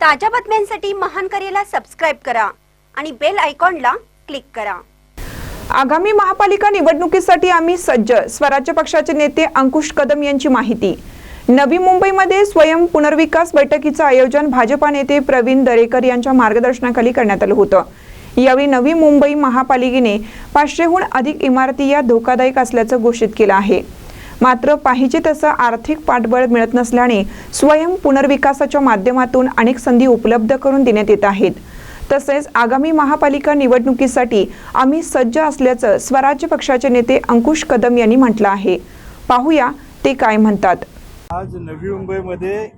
ताज्या बातम्यांसाठी महान करेला सबस्क्राईब करा आणि बेल आयकॉनला क्लिक करा. आगामी महापालिका निवडणुकीसाठी आम्ही सज्ज स्वराज्य पक्षाचे नेते अंकुश कदम यांची माहिती. नवी मुंबईमध्ये स्वयं पुनर्विकास बैठकीचं आयोजन भाजपा नेते प्रवीण दरेकर यांच्या मार्गदर्शनाखाली करण्यात आलं होतं. यावेळी नवी मुंबई महापालिकेने पाचशेहून अधिक इमारती या धोकादायक असल्याचं घोषित केलं आहे. मात्र पाहिजे तसं आर्थिक पाठबळ मिळत नसल्याने स्वयं पुनर्विकासाच्या माध्यमातून अनेक संधी उपलब्ध करून देण्यात येत आहेत. तसेच आगामी महापालिका निवडणुकीसाठी आम्ही सज्ज असल्याचं स्वराज्य पक्षाचे नेते अंकुश कदम यांनी म्हटलं आहे. पाहूया ते काय म्हणतात. आज नवी मुंबईमध्ये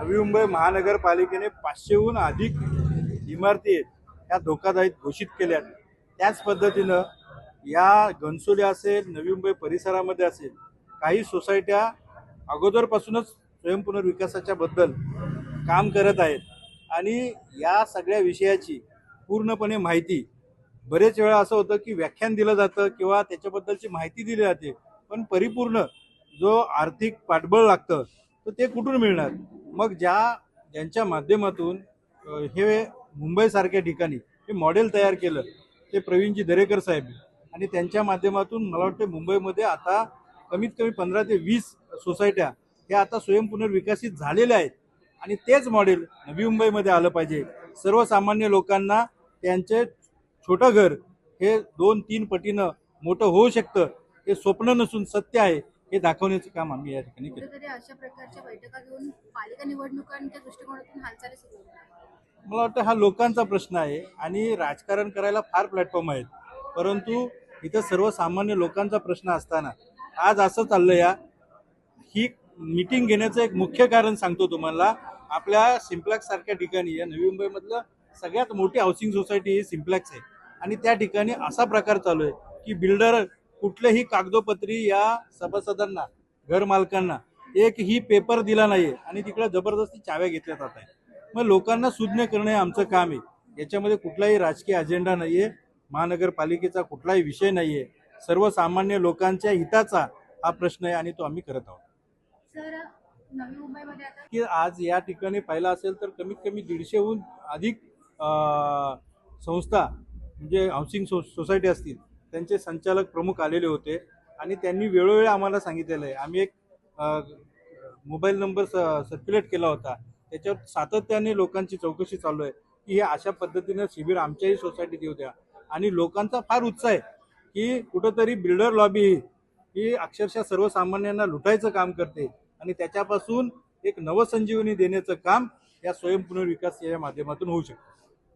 नवी मुंबई महानगरपालिकेने पाचशेहून अधिक इमारती आहेत ह्या धोकादायक घोषित केल्या त्याच पद्धतीनं या घनसोली असेल नवी मुंबई परिसरामध्ये असेल काही सोसायट्या अगोदरपासूनच स्वयंपुनर्विकासाच्या बद्दल काम करत आहेत. आणि या सगळ्या विषयाची पूर्णपणे माहिती बरेच वेळा असं होतं की व्याख्यान दिलं जातं किंवा त्याच्याबद्दलची माहिती दिली जाते पण परिपूर्ण जो आर्थिक पाठबळ लागतं तर ते कुठून मिळणार? मग ज्या ज्यांच्या माध्यमातून हे मुंबईसारख्या ठिकाणी हे मॉडेल तयार केलं ते प्रवीणजी दरेकर साहेब आणि त्यांच्या माध्यमातून मला वाटतं मुंबईमध्ये आता कमीत कमी पंधरा ते वीस सोसायट्या ह्या आता स्वयंपुनर्विकसित झालेल्या आहेत. आणि तेच मॉडेल नवी मुंबईमध्ये आलं पाहिजे. सर्वसामान्य लोकांना त्यांचे छोटं घर हे दोन तीन पटीनं मोठं होऊ शकतं हे स्वप्न नसून सत्य आहे हे दाखवण्याचं काम आम्ही या ठिकाणी केलं. अशा प्रकारच्या बैठका घेऊन पालिका निवडणुकांच्या दृष्टिकोनातून हालचाली सुरू. मला वाटतं हा लोकांचा प्रश्न आहे आणि राजकारण करायला फार प्लॅटफॉर्म आहेत. परंतु इथं सर्वसामान्य लोकांचा प्रश्न असताना आज असं चाललं या. ही मीटिंग घेण्याचं एक मुख्य कारण सांगतो तुम्हाला. आपल्या सिम्प्लॅक्स सारख्या ठिकाणी या नवी मुंबईमधलं सगळ्यात मोठी हाऊसिंग सोसायटी ही सिम्प्लॅक्स आहे. आणि त्या ठिकाणी असा प्रकार चालू आहे की बिल्डर कुठल्याही कागदोपत्री या सभासदांना घर मालकांना एकही पेपर दिला नाहीये आणि तिकडे जबरदस्ती चाव्या घेतल्या जात आहे मग लोकांना सुज्ञ करणं हे आमचं काम आहे. याच्यामध्ये कुठलाही राजकीय अजेंडा नाहीये. महानगरपालिकेचा कुठलाही विषय नाहीये. सर्वसामान्य लोकांच्या हिताचा हा प्रश्न आहे आणि तो आम्ही करत आहोत. की आज या ठिकाणी पाहिलं असेल तर कमीत कमी दीडशेहून अधिक संस्था म्हणजे हाऊसिंग सो सोसायटी असतील त्यांचे संचालक प्रमुख आलेले होते आणि त्यांनी वेळोवेळी आम्हाला सांगितलेलं आहे. आम्ही एक मोबाईल नंबर स सर्क्युलेट केला होता. त्याच्यावर सातत्याने लोकांची चौकशी चालू आहे. की हे अशा पद्धतीनं शिबिर आमच्याही सोसायटीत येऊ द्या. आणि लोकांचा फार उत्साह आहे की कुठंतरी बिल्डर लॉबी ही अक्षरशः सर्वसामान्यांना लुटायचं काम करते आणि त्याच्यापासून एक नवसंजीवनी देण्याचं काम या स्वयंपुनर्विकास या माध्यमातून होऊ शकतं.